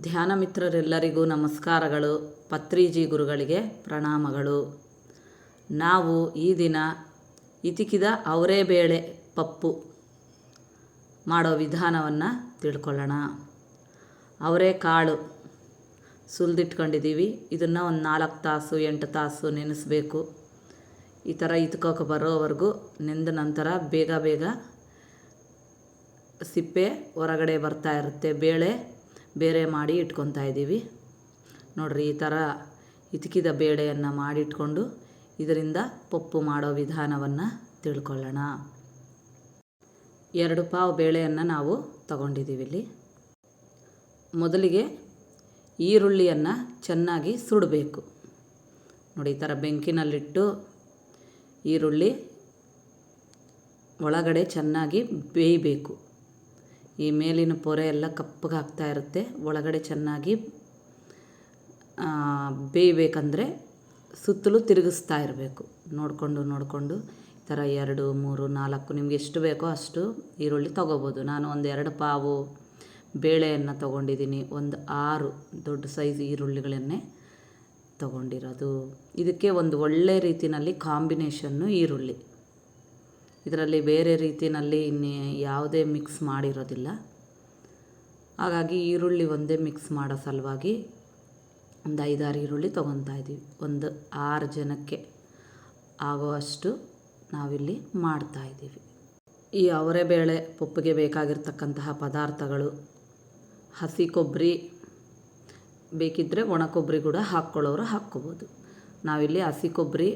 ಧ್ಯಾನ ಮಿತ್ರರೆಲ್ಲರಿಗೂ ನಮಸ್ಕಾರಗಳು. ಪತ್ರಿಜಿ ಗುರುಗಳಿಗೆ ಪ್ರಣಾಮಗಳು. ನಾವು ಈ ದಿನ ಇತಿಕಿದ ಅವರೆಬೇಳೆ ಪಪ್ಪು ಮಾಡೋ ವಿಧಾನವನ್ನು ತಿಳ್ಕೊಳ್ಳೋಣ. ಅವರೆಕಾಳು ಸುಲಿದಿಟ್ಕೊಂಡಿದ್ದೀವಿ. ಇದನ್ನು ಒಂದು ನಾಲ್ಕು ತಾಸು, ಎಂಟು ತಾಸು ನೆನೆಸ್ಬೇಕು. ಈ ಥರ ಇತ್ಕೋಕೆ ಬರೋವರೆಗೂ ನೆಂದ ನಂತರ ಬೇಗ ಬೇಗ ಸಿಪ್ಪೆ ಹೊರಗಡೆ ಬರ್ತಾ ಇರುತ್ತೆ. ಬೇಳೆ ಬೇರೆ ಮಾಡಿ ಇಟ್ಕೊತಾ ಇದ್ದೀವಿ. ನೋಡಿರಿ ಈ ಥರ ಇತಿಕಿದ ಬೇಳೆಯನ್ನು ಮಾಡಿಟ್ಕೊಂಡು ಇದರಿಂದ ಪಪ್ಪು ಮಾಡೋ ವಿಧಾನವನ್ನು ತಿಳ್ಕೊಳ್ಳೋಣ. ಎರಡು ಪಾವು ಬೇಳೆಯನ್ನು ನಾವು ತಗೊಂಡಿದ್ದೀವಿ ಇಲ್ಲಿ. ಮೊದಲಿಗೆ ಈರುಳ್ಳಿಯನ್ನು ಚೆನ್ನಾಗಿ ಸುಡಬೇಕು. ನೋಡಿ ಈ ಥರ ಬೆಂಕಿನಲ್ಲಿಟ್ಟು ಈರುಳ್ಳಿ ಒಳಗಡೆ ಚೆನ್ನಾಗಿ ಬೇಯಬೇಕು. ಈ ಮೇಲಿನ ಪೊರೆ ಎಲ್ಲ ಕಪ್ಪಗೆ ಆಗ್ತಾ ಇರುತ್ತೆ. ಒಳಗಡೆ ಚೆನ್ನಾಗಿ ಬೇಯಬೇಕಂದ್ರೆ ಸುತ್ತಲೂ ತಿರುಗಿಸ್ತಾ ಇರಬೇಕು. ನೋಡಿಕೊಂಡು ನೋಡಿಕೊಂಡು ಈ ಥರ ಎರಡು, ಮೂರು, ನಾಲ್ಕು ನಿಮ್ಗೆ ಎಷ್ಟು ಬೇಕೋ ಅಷ್ಟು ಈರುಳ್ಳಿ ತೊಗೋಬೋದು. ನಾನು ಒಂದು ಎರಡು ಪಾವು ಬೇಳೆಯನ್ನು ತೊಗೊಂಡಿದ್ದೀನಿ. ಒಂದು ಆರು ದೊಡ್ಡ ಸೈಜ್ ಈರುಳ್ಳಿಗಳನ್ನೇ ತೊಗೊಂಡಿರೋದು. ಇದಕ್ಕೆ ಒಂದು ಒಳ್ಳೆ ರೀತಿಯಲ್ಲಿ ಕಾಂಬಿನೇಷನ್ನು ಈರುಳ್ಳಿ. ಇದರಲ್ಲಿ ಬೇರೆ ರೀತಿಯಲ್ಲಿ ಇನ್ನೇ ಯಾವುದೇ ಮಿಕ್ಸ್ ಮಾಡಿರೋದಿಲ್ಲ. ಹಾಗಾಗಿ ಈರುಳ್ಳಿ ಒಂದೇ ಮಿಕ್ಸ್ ಮಾಡೋ ಸಲುವಾಗಿ ಒಂದು ಐದಾರು ಈರುಳ್ಳಿ ತೊಗೊತಾ ಇದ್ದೀವಿ. ಒಂದು ಆರು ಜನಕ್ಕೆ ಆಗುವಷ್ಟು ನಾವಿಲ್ಲಿ ಮಾಡ್ತಾಯಿದ್ದೀವಿ ಈ ಅವರೆಬೇಳೆ ಪಪ್ಪಿಗೆ ಬೇಕಾಗಿರ್ತಕ್ಕಂತಹ ಪದಾರ್ಥಗಳು, ಹಸಿ ಕೊಬ್ಬರಿ ಬೇಕಿದ್ದರೆ ಒಣ ಕೊಬ್ಬರಿ ಕೂಡ ಹಾಕ್ಕೊಳ್ಳೋರು ಹಾಕ್ಕೋಬೋದು. ನಾವಿಲ್ಲಿ ಹಸಿ ಕೊಬ್ಬರಿ,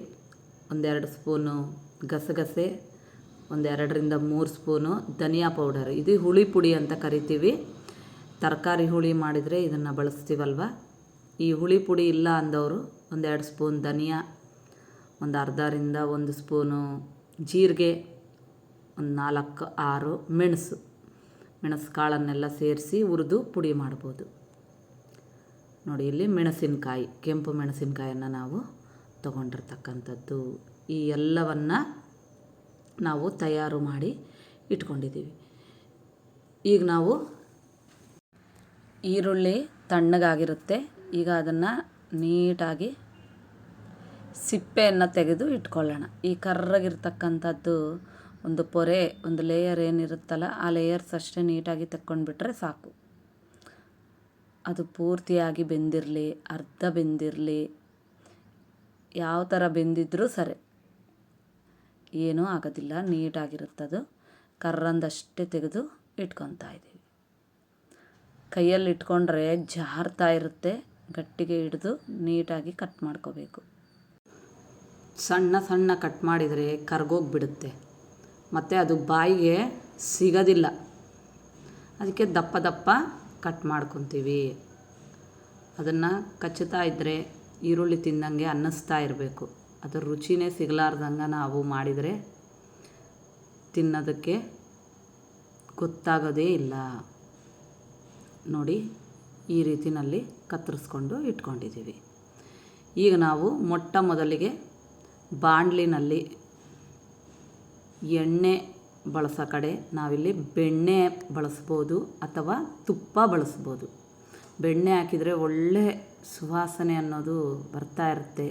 ಒಂದೆರಡು ಸ್ಪೂನು ಗಸಗಸೆ ಒಂದೆರಡರಿಂದ ಮೂರು ಸ್ಪೂನು ಧನಿಯಾ ಪೌಡರ್. ಇದು ಹುಳಿ ಪುಡಿ ಅಂತ ಕರಿತೀವಿ. ತರಕಾರಿ ಹುಳಿ ಮಾಡಿದರೆ ಇದನ್ನು ಬಳಸ್ತೀವಲ್ವ? ಈ ಹುಳಿ ಪುಡಿ ಇಲ್ಲ ಅಂದವರು ಒಂದೆರಡು ಸ್ಪೂನ್ ಧನಿಯಾ, ಒಂದು ಅರ್ಧರಿಂದ ಒಂದು ಸ್ಪೂನು ಜೀರಿಗೆ, ಒಂದು ನಾಲ್ಕು ಆರು ಮೆಣಸು. ಮೆಣಸು ಕಾಳನ್ನೆಲ್ಲ ಸೇರಿಸಿ ಹುರಿದು ಪುಡಿ ಮಾಡ್ಬೋದು. ನೋಡಿ, ಇಲ್ಲಿ ಮೆಣಸಿನಕಾಯಿ, ಕೆಂಪು ಮೆಣಸಿನಕಾಯನ್ನು ನಾವು ತಗೊಂಡಿರ್ತಕ್ಕಂಥದ್ದು. ಈ ಎಲ್ಲವನ್ನು ನಾವು ತಯಾರು ಮಾಡಿ ಇಟ್ಕೊಂಡಿದ್ದೀವಿ. ಈಗ ನಾವು ಈರುಳ್ಳಿ ತಣ್ಣಗಾಗಿರುತ್ತೆ. ಈಗ ಅದನ್ನು ನೀಟಾಗಿ ಸಿಪ್ಪೆಯನ್ನು ತೆಗೆದು ಇಟ್ಕೊಳ್ಳೋಣ. ಈ ಕರ್ರಗಿರ್ತಕ್ಕಂಥದ್ದು ಒಂದು ಪೊರೆ, ಒಂದು ಲೇಯರ್ ಏನಿರುತ್ತಲ್ಲ, ಆ ಲೇಯರ್ಸ್ ಅಷ್ಟೇ ನೀಟಾಗಿ ತಕ್ಕೊಂಡ್ಬಿಟ್ರೆ ಸಾಕು. ಅದು ಪೂರ್ತಿಯಾಗಿ ಬೆಂದಿರಲಿ, ಅರ್ಧ ಬೆಂದಿರಲಿ, ಯಾವ ಥರ ಬೆಂದಿದ್ರೂ ಸರಿ. ಏನೂ ಆಗೋದಿಲ್ಲ, ನೀಟಾಗಿರುತ್ತದು. ಕರ್ರಂದಷ್ಟೇ ತೆಗೆದು ಇಟ್ಕೊತಾ ಇದ್ದೀವಿ. ಕೈಯಲ್ಲಿ ಇಟ್ಕೊಂಡ್ರೆ ಜಾರ್ತಾ ಇರುತ್ತೆ, ಗಟ್ಟಿಗೆ ಹಿಡಿದು ನೀಟಾಗಿ ಕಟ್ ಮಾಡ್ಕೋಬೇಕು. ಸಣ್ಣ ಸಣ್ಣ ಕಟ್ ಮಾಡಿದರೆ ಕರ್ಗೋಗಿಬಿಡುತ್ತೆ. ಮತ್ತು ಅದು ಬಾಯಿಗೆ ಸಿಗೋದಿಲ್ಲ. ಅದಕ್ಕೆ ದಪ್ಪ ದಪ್ಪ ಕಟ್ ಮಾಡ್ಕೊತೀವಿ. ಅದನ್ನು ಕಚ್ಚುತ್ತಾ ಇದ್ದರೆ ಈರುಳ್ಳಿ ತಿಂದಂಗೆ ಅನ್ನಿಸ್ತಾ ಇರಬೇಕು. ಅದರ ರುಚಿನೇ ಸಿಗಲಾರ್ದಂಗೆ ನಾವು ಮಾಡಿದರೆ ತಿನ್ನೋದಕ್ಕೆ ಗೊತ್ತಾಗೋದೇ ಇಲ್ಲ. ನೋಡಿ, ಈ ರೀತಿಯಲ್ಲಿ ಕತ್ತರಿಸ್ಕೊಂಡು ಇಟ್ಕೊಂಡಿದ್ದೀವಿ. ಈಗ ನಾವು ಮೊಟ್ಟ ಮೊದಲಿಗೆ ಬಾಣಲಿನಲ್ಲಿ ಎಣ್ಣೆ ಬಳಸೋ ಕಡೆ ನಾವಿಲ್ಲಿ ಬೆಣ್ಣೆ ಬಳಸ್ಬೋದು ಅಥವಾ ತುಪ್ಪ ಬಳಸ್ಬೋದು. ಬೆಣ್ಣೆ ಹಾಕಿದರೆ ಒಳ್ಳೆ ಸುವಾಸನೆ ಅನ್ನೋದು ಬರ್ತಾ ಇರುತ್ತೆ.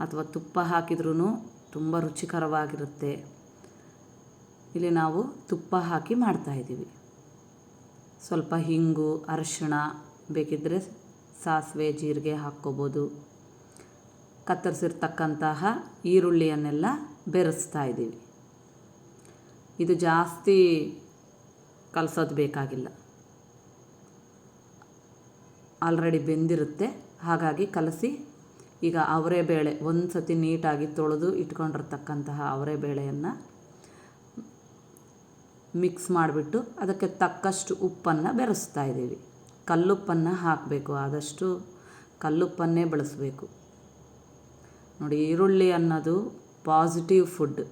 ಅಥವಾ ತುಪ್ಪ ಹಾಕಿದ್ರೂ ತುಂಬ ರುಚಿಕರವಾಗಿರುತ್ತೆ. ಇಲ್ಲಿ ನಾವು ತುಪ್ಪ ಹಾಕಿ ಮಾಡ್ತಾಯಿದ್ದೀವಿ ಸ್ವಲ್ಪ ಹಿಂಗು, ಅರಿಶಿಣ ಬೇಕಿದ್ದರೆ ಸಾಸಿವೆ, ಜೀರಿಗೆ ಹಾಕ್ಕೋಬೋದು. ಕತ್ತರಿಸಿರ್ತಕ್ಕಂತಹ ಈರುಳ್ಳಿಯನ್ನೆಲ್ಲ ಬೆರೆಸ್ತಾ ಇದ್ದೀವಿ. ಇದು ಜಾಸ್ತಿ ಕಲಸೋದು ಬೇಕಾಗಿಲ್ಲ. ಆಲ್ರೆಡಿ ಬೆಂದಿರುತ್ತೆ. ಹಾಗಾಗಿ ಕಲಸಿ ಈಗ ಅವರೆಬೇಳೆ ಒಂದು ಸತಿ ನೀಟಾಗಿ ತೊಳೆದು ಇಟ್ಕೊಂಡಿರ್ತಕ್ಕಂತಹ ಅವರೆಬೇಳೆಯನ್ನು ಮಿಕ್ಸ್ ಮಾಡಿಬಿಟ್ಟು ಅದಕ್ಕೆ ತಕ್ಕಷ್ಟು ಉಪ್ಪನ್ನು ಬೆರೆಸ್ತಾ ಇದ್ದೀವಿ. ಕಲ್ಲುಪ್ಪನ್ನು ಹಾಕಬೇಕು, ಆದಷ್ಟು ಕಲ್ಲುಪ್ಪನ್ನೇ ಬಳಸಬೇಕು. ನೋಡಿ, ಈರುಳ್ಳಿ ಅನ್ನೋದು ಪಾಸಿಟಿವ್ ಫುಡ್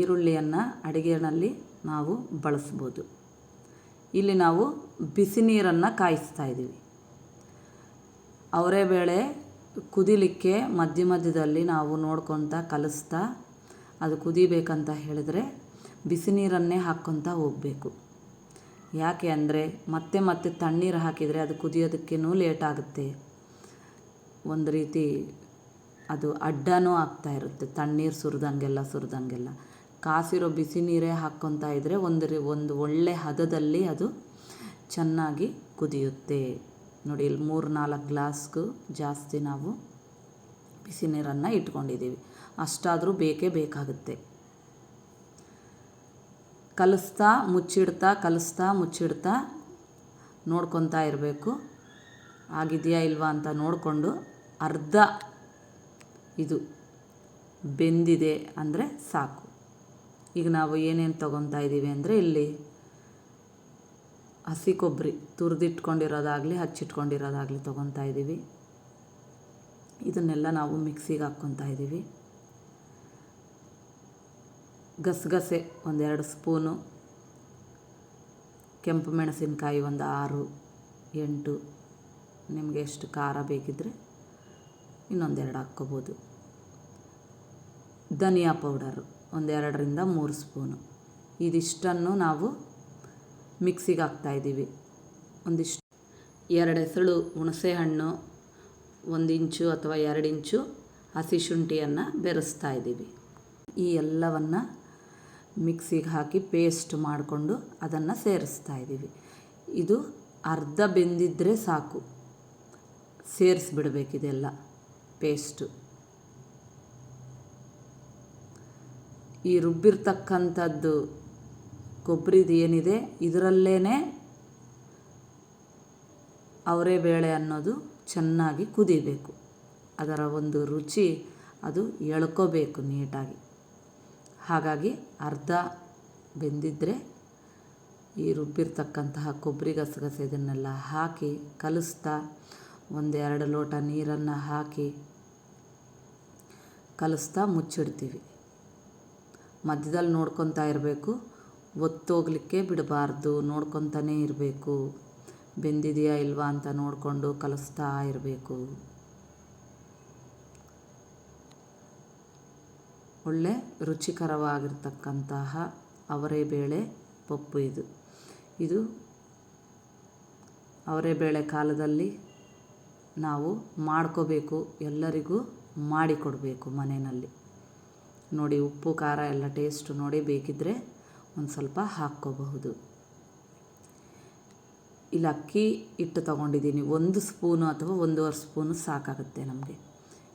ಈರುಳ್ಳಿಯನ್ನು ಅಡುಗೆನಲ್ಲಿ ನಾವು ಬಳಸ್ಬೋದು. ಇಲ್ಲಿ ನಾವು ಬಿಸಿ ನೀರನ್ನು ಕಾಯಿಸ್ತಾ ಇದ್ದೀವಿ. ಅವರೆಬೇಳೆ ಕುದಿಲಿಕ್ಕೆ ಮಧ್ಯ ಮಧ್ಯದಲ್ಲಿ ನಾವು ನೋಡ್ಕೊತ ಕಲಿಸ್ತಾ ಅದು ಕುದಿಬೇಕಂತ ಹೇಳಿದ್ರೆ ಬಿಸಿ ನೀರನ್ನೇ ಹಾಕ್ಕೊತ ಹೋಗಬೇಕು. ಯಾಕೆ ಅಂದರೆ ಮತ್ತೆ ಮತ್ತೆ ತಣ್ಣೀರು ಹಾಕಿದರೆ ಅದು ಕುದಿಯೋದಕ್ಕೇನೂ ಲೇಟ್ ಆಗುತ್ತೆ. ಒಂದು ರೀತಿ ಅದು ಅಡ್ಡನೂ ಆಗ್ತಾ ಇರುತ್ತೆ. ತಣ್ಣೀರು ಸುರಿದಂಗೆಲ್ಲ ಸುರಿದಂಗೆಲ್ಲ. ಕಾಸಿರೋ ಬಿಸಿ ನೀರೇ ಹಾಕ್ಕೊತಾ ಇದ್ದರೆ ಒಂದು ಒಂದು ಒಳ್ಳೆ ಹದದಲ್ಲಿ ಅದು ಚೆನ್ನಾಗಿ ಕುದಿಯುತ್ತೆ. ನೋಡಿ, ಇಲ್ಲಿ ಮೂರು, ನಾಲ್ಕು ಗ್ಲಾಸ್ಗೂ ಜಾಸ್ತಿ ನಾವು ಬಿಸಿ ನೀರನ್ನು ಇಟ್ಕೊಂಡಿದ್ದೀವಿ. ಅಷ್ಟಾದರೂ ಬೇಕೇ ಬೇಕಾಗುತ್ತೆ. ಕಲಿಸ್ತಾ, ಮುಚ್ಚಿಡ್ತಾ ಕಲಿಸ್ತಾ, ಮುಚ್ಚಿಡ್ತಾ ನೋಡ್ಕೊತಾ ಇರಬೇಕು. ಆಗಿದೆಯಾ ಇಲ್ವಾ ಅಂತ ನೋಡಿಕೊಂಡು ಅರ್ಧ ಇದು ಬೆಂದಿದೆ ಅಂದರೆ ಸಾಕು. ಈಗ ನಾವು ಏನೇನು ತೊಗೊತಾ ಇದ್ದೀವಿ ಅಂದರೆ ಇಲ್ಲಿ ಹಸಿ ಕೊಬ್ಬರಿ ತುರಿದಿಟ್ಕೊಂಡಿರೋದಾಗಲಿ, ಹಚ್ಚಿಟ್ಕೊಂಡಿರೋದಾಗಲಿ ತೊಗೊತಾ ಇದ್ದೀವಿ. ಇದನ್ನೆಲ್ಲ ನಾವು ಮಿಕ್ಸಿಗೆ ಹಾಕ್ಕೊತಾ ಇದ್ದೀವಿ. ಗಸಗಸೆ ಒಂದೆರಡು ಸ್ಪೂನು, ಕೆಂಪು ಮೆಣಸಿನಕಾಯಿ ಒಂದು ಆರು, ಎಂಟು, ನಿಮಗೆ ಎಷ್ಟು ಖಾರ ಬೇಕಿದ್ದರೆ ಇನ್ನೊಂದೆರಡು ಹಾಕ್ಕೋಬೋದು. ಧನಿಯಾ ಪೌಡರು ಒಂದೆರಡರಿಂದ ಮೂರು ಸ್ಪೂನು. ಇದಿಷ್ಟನ್ನು ನಾವು ಮಿಕ್ಸಿಗೆ ಹಾಕ್ತಾಯಿದ್ದೀವಿ ಒಂದಿಷ್ಟು, ಎರಡು ಹೆಸಳು ಹುಣಸೆ ಹಣ್ಣು ಒಂದು ಇಂಚು ಅಥವಾ ಎರಡು ಇಂಚು ಹಸಿ ಶುಂಠಿಯನ್ನು ಬೆರೆಸ್ತಾ ಇದ್ದೀವಿ ಈ ಎಲ್ಲವನ್ನು ಮಿಕ್ಸಿಗೆ ಹಾಕಿ ಪೇಸ್ಟ್ ಮಾಡಿಕೊಂಡು ಅದನ್ನು ಸೇರಿಸ್ತಾ ಇದ್ದೀವಿ ಇದು ಅರ್ಧ ಬೆಂದಿದ್ದರೆ ಸಾಕು. ಸೇರಿಸ್ಬಿಡ್ಬೇಕಿದೆಲ್ಲ ಪೇಸ್ಟು. ಈ ರುಬ್ಬಿರ್ತಕ್ಕಂಥದ್ದು ಕೊಬ್ಬರಿದು ಏನಿದೆ ಇದರಲ್ಲೇ ಅವರೇ ಬೇಳೆ ಅನ್ನೋದು ಚೆನ್ನಾಗಿ ಕುದಿಬೇಕು. ಅದರ ಒಂದು ರುಚಿ ಅದು ಎಳ್ಕೋಬೇಕು ನೀಟಾಗಿ. ಹಾಗಾಗಿ ಅರ್ಧ ಬೆಂದಿದ್ದರೆ ಈ ರುಬ್ಬಿರ್ತಕ್ಕಂತಹ ಕೊಬ್ಬರಿ ಗಸಗಸೆ ಇದನ್ನೆಲ್ಲ ಹಾಕಿ ಕಲಿಸ್ತಾ ಒಂದೆರಡು ಲೋಟ ನೀರನ್ನು ಹಾಕಿ ಕಲಿಸ್ತಾ ಮುಚ್ಚಿಡ್ತೀವಿ. ಮಧ್ಯದಲ್ಲಿ ನೋಡ್ಕೊತಾ ಇರಬೇಕು. ಒತ್ತೋಗ್ಲಿಕ್ಕೆ ಬಿಡಬಾರ್ದು, ನೋಡ್ಕೊತಾನೇ ಇರಬೇಕು. ಬೆಂದಿದೆಯಾ ಇಲ್ವಾ ಅಂತ ನೋಡಿಕೊಂಡು ಕಲಿಸ್ತಾ ಇರಬೇಕು. ಒಳ್ಳೆ ರುಚಿಕರವಾಗಿರ್ತಕ್ಕಂತಹ ಅವರೆಬೇಳೆ ಪಪ್ಪು ಇದು. ಇದು ಅವರೆಬೇಳೆ ಕಾಲದಲ್ಲಿ ನಾವು ಮಾಡ್ಕೋಬೇಕು, ಎಲ್ಲರಿಗೂ ಮಾಡಿಕೊಡಬೇಕು ಮನೆಯಲ್ಲಿ. ನೋಡಿ ಉಪ್ಪು, ಖಾರ ಎಲ್ಲ ಟೇಸ್ಟ್ ನೋಡಿ ಬೇಕಿದ್ದರೆ ಒಂದು ಸ್ವಲ್ಪ ಹಾಕ್ಕೋಬಹುದು. ಇಲ್ಲಿ, ಅಕ್ಕಿ ಹಿಟ್ಟು ತಗೊಂಡಿದ್ದೀನಿ. ಒಂದು ಸ್ಪೂನು ಅಥವಾ ಒಂದೂವರೆ ಸ್ಪೂನು ಸಾಕಾಗುತ್ತೆ ನಮಗೆ.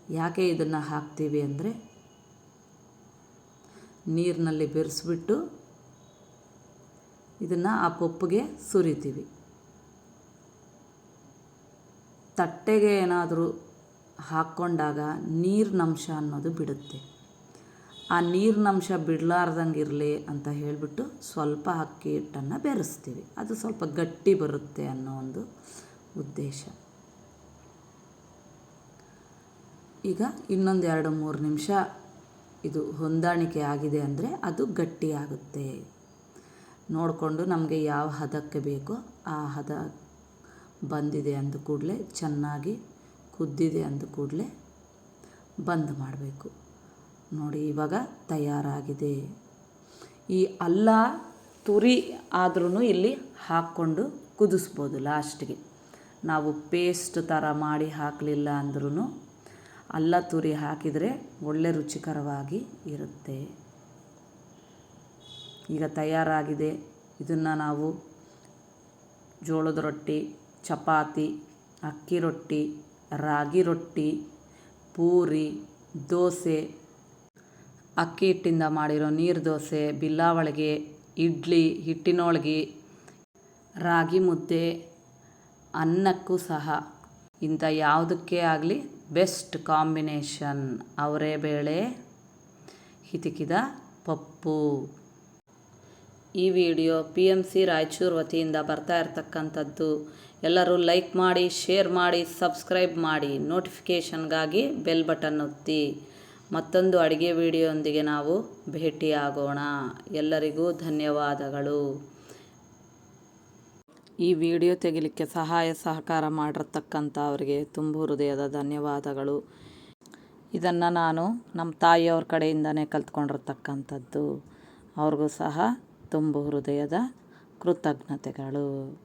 ಯಾಕೆ ಇದನ್ನು ಹಾಕ್ತೀವಿ ಅಂದರೆ ನೀರಿನಲ್ಲಿ ಬೆರೆಸ್ಬಿಟ್ಟು ಇದನ್ನು ಆ ಪಪ್ಪುಗೆ ಸುರಿತೀವಿ. ತಟ್ಟೆಗೆ ಏನಾದರೂ ಹಾಕ್ಕೊಂಡಾಗ ನೀರಿನಂಶ ಅನ್ನೋದು ಬಿಡುತ್ತೆ. ಆ ನೀರಿನಂಶ ಬಿಡಲಾರ್ದಂಗೆ ಇರಲಿ ಅಂತ ಹೇಳಿಬಿಟ್ಟು ಸ್ವಲ್ಪ ಅಕ್ಕಿ ಹಿಟ್ಟನ್ನು ಬೆರೆಸ್ತೀವಿ. ಅದು ಸ್ವಲ್ಪ ಗಟ್ಟಿ ಬರುತ್ತೆ ಅನ್ನೋ ಒಂದು ಉದ್ದೇಶ. ಈಗ ಇನ್ನೊಂದು ಎರಡು ಮೂರು ನಿಮಿಷ ಇದು ಹೊಂದಾಣಿಕೆ ಆಗಿದೆ ಅಂದರೆ ಅದು ಗಟ್ಟಿಯಾಗುತ್ತೆ ನೋಡಿಕೊಂಡು ನಮಗೆ ಯಾವ ಹದಕ್ಕೆ ಬೇಕೋ ಆ ಹದ ಬಂದಿದೆ ಅಂದ ಕೂಡಲೇ ಚೆನ್ನಾಗಿ ಕುದ್ದಿದೆ ಅಂದ ಕೂಡಲೇ ಬಂದ್ ಮಾಡಬೇಕು. ನೋಡಿ, ಇವಾಗ ತಯಾರಾಗಿದೆ. ಈ ಅಲ್ಲ, ತುರಿ ಆದ್ರೂ ಇಲ್ಲಿ ಹಾಕ್ಕೊಂಡು ಕುದಿಸ್ಬೋದು ಲಾಸ್ಟ್ಗೆ. ನಾವು ಪೇಸ್ಟ್ ಥರ ಮಾಡಿ ಹಾಕಲಿಲ್ಲ ಅಂದ್ರೂ ಅಲ್ಲ, ತುರಿ ಹಾಕಿದರೆ ಒಳ್ಳೆ ರುಚಿಕರವಾಗಿ ಇರುತ್ತೆ. ಈಗ ತಯಾರಾಗಿದೆ. ಇದನ್ನು ನಾವು ಜೋಳದ ರೊಟ್ಟಿ, ಚಪಾತಿ, ಅಕ್ಕಿ ರೊಟ್ಟಿ, ರಾಗಿ ರೊಟ್ಟಿ, ಪೂರಿ, ದೋಸೆ ಅಕ್ಕಿ ಹಿಟ್ಟಿಂದ ಮಾಡಿರೋ ನೀರು ದೋಸೆ, ಬಿಲ್ಲಾವಳಿಗೆ, ಇಡ್ಲಿ, ಹಿಟ್ಟಿನೊಳಗೆ, ರಾಗಿ ಮುದ್ದೆ, ಅನ್ನಕ್ಕೂ ಸಹ. ಇಂಥ ಯಾವುದಕ್ಕೆ ಆಗಲಿ ಬೆಸ್ಟ್ ಕಾಂಬಿನೇಷನ್. ಅವರೆಬೇಳೆ ಹಿತಿಕಿದ ಪಪ್ಪು. ಈ video P M C Raichur ವತಿಯಿಂದ ಬರ್ತಾ ಇರತಕ್ಕಂಥದ್ದು. ಎಲ್ಲರೂ ಲೈಕ್ ಮಾಡಿ, ಶೇರ್ ಮಾಡಿ, ಸಬ್ಸ್ಕ್ರೈಬ್ ಮಾಡಿ. ನೋಟಿಫಿಕೇಷನ್ಗಾಗಿ ಬೆಲ್ ಬಟನ್ ಒತ್ತಿ. ಮತ್ತೊಂದು ಅಡುಗೆ ವಿಡಿಯೋಂದಿಗೆ ನಾವು ಭೇಟಿಯಾಗೋಣ. ಎಲ್ಲರಿಗೂ ಧನ್ಯವಾದಗಳು. ಈ ವಿಡಿಯೋ ತೆಗಿಲಿಕ್ಕೆ ಸಹಾಯ ಸಹಕಾರ ಮಾಡಿರ್ತಕ್ಕಂಥ ಅವರಿಗೆ ತುಂಬು ಹೃದಯದ ಧನ್ಯವಾದಗಳು. ಇದನ್ನು ನಾನು ನಮ್ಮ ತಾಯಿಯವ್ರ ಕಡೆಯಿಂದನೇ ಕಲ್ತ್ಕೊಂಡಿರ್ತಕ್ಕಂಥದ್ದು. ಅವ್ರಿಗೂ ಸಹ ತುಂಬು ಹೃದಯದ ಕೃತಜ್ಞತೆಗಳು.